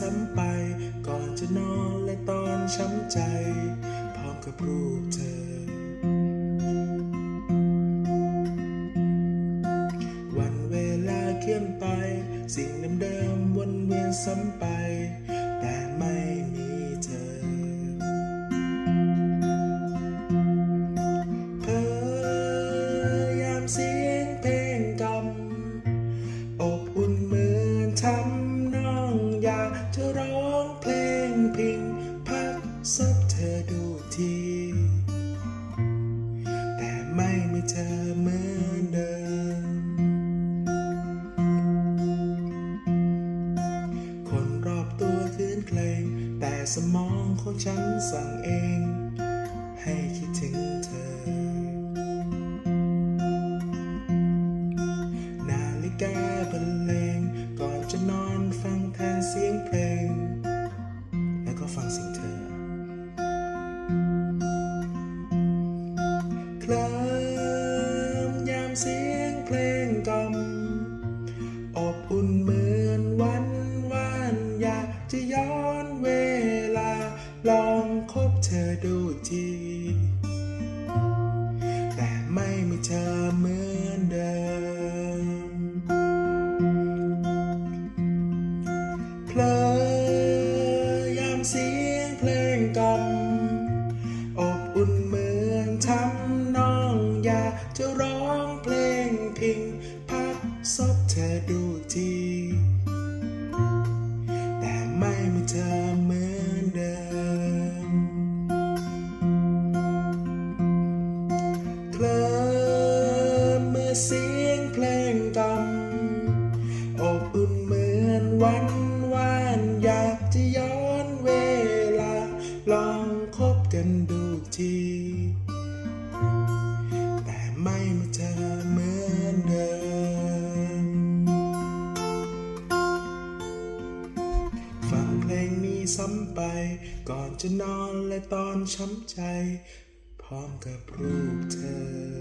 ซ้ำไป ก่อนจะนอนและตอนช้ำใจ พร้อมกับรูปเธอ วันเวลาเคลื่อนไป สิ่งเดิมๆวนเวียนซ้ำไป แต่ไม่ เธอเหมือนเดิม คนรอบตัวคืนเคลงแต่สมองของฉันสั่งเอง ให้คิดถึงเธอ นาฬิกาบรรเลงก่อนจะนอนฟังแทนเสียงเพลง แล้วก็ฟังเสียงเธอ เวลา ลองคบเธอดูที แต่ไม่มีเธอเหมือนเดิม เพลอยามเสียงเพลงกล่อมอบอุ่นเหมือนทำน้องอยากจะร้องเพลงพิง พักซบเธอดูที ไม่เธอเหมือนเดิมเคลิ้มเมื่อเสีย ซ้ำไป ก่อนจะนอนและตอนช้ำใจ พร้อมกับรูปเธอ